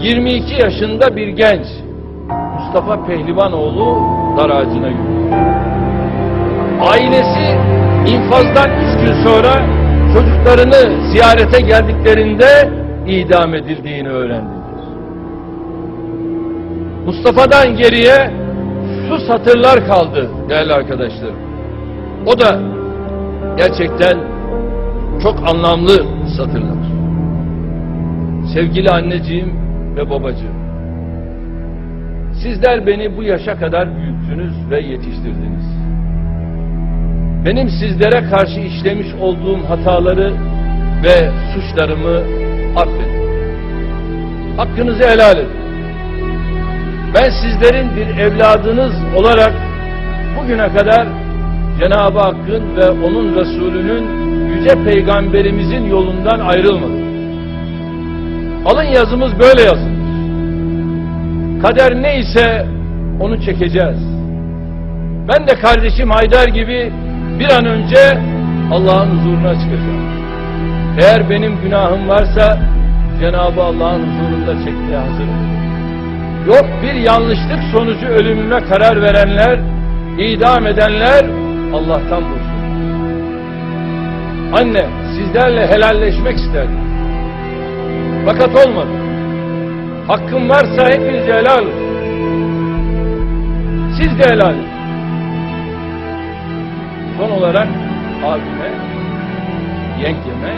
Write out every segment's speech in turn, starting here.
22 yaşında bir genç Mustafa Pehlivanoğlu dar ağacına yürüdü. Ailesi infazdan üç gün sonra çocuklarını ziyarete geldiklerinde idam edildiğini öğrendiler. Mustafa'dan geriye şu satırlar kaldı değerli arkadaşlarım. O da gerçekten çok anlamlı satırlar. Sevgili anneciğim ve babacığım, sizler beni bu yaşa kadar büyüttünüz ve yetiştirdiniz. Benim sizlere karşı işlemiş olduğum hataları ve suçlarımı affedin. Hakkınızı helal edin. Ben sizlerin bir evladınız olarak bugüne kadar Cenab-ı Hakk'ın ve onun Resulünün yüce peygamberimizin yolundan ayrılmadım. Alın yazımız böyle yazılmış. Kader neyse onu çekeceğiz. Ben de kardeşim Haydar gibi bir an önce Allah'ın huzuruna çıkacağım. Eğer benim günahım varsa Cenab-ı Allah'ın huzurunda çekmeye hazırım. Yok bir yanlışlık sonucu ölümüme karar verenler, idam edenler Allah'tan bulsun. Anne sizlerle helalleşmek isterdim. Fakat olmadı. Hakkım varsa hepinize helal olsun. Siz de helal edin. Son olarak abime, yengeme,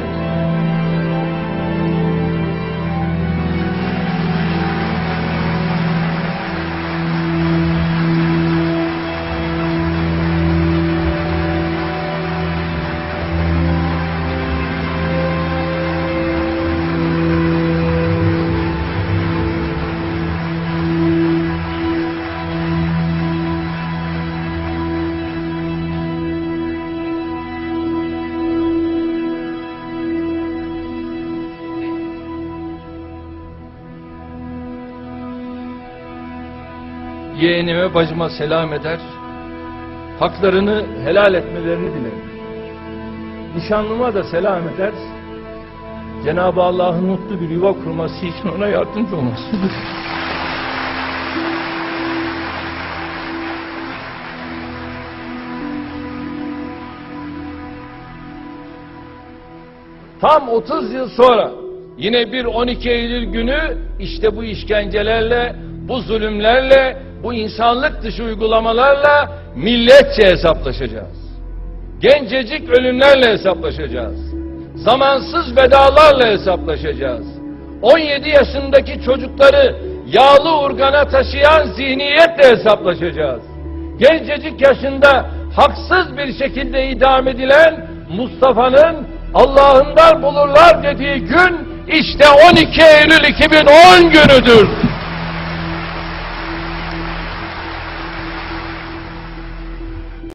yeğenime bacıma selam eder, haklarını helal etmelerini dilerim. Nişanlıma da selam eder, Cenab-ı Allah'ın mutlu bir yuva kurması için ona yardımcı olmasıdır. Tam 30 yıl sonra yine bir 12 Eylül günü işte bu işkencelerle, bu zulümlerle, bu insanlık dışı uygulamalarla milletçe hesaplaşacağız. Gencecik ölümlerle hesaplaşacağız. Zamansız vedalarla hesaplaşacağız. 17 yaşındaki çocukları yağlı urgana taşıyan zihniyetle hesaplaşacağız. Gencecik yaşında haksız bir şekilde idam edilen Mustafa'nın Allah'ından bulurlar dediği gün işte 12 Eylül 2010 günüdür.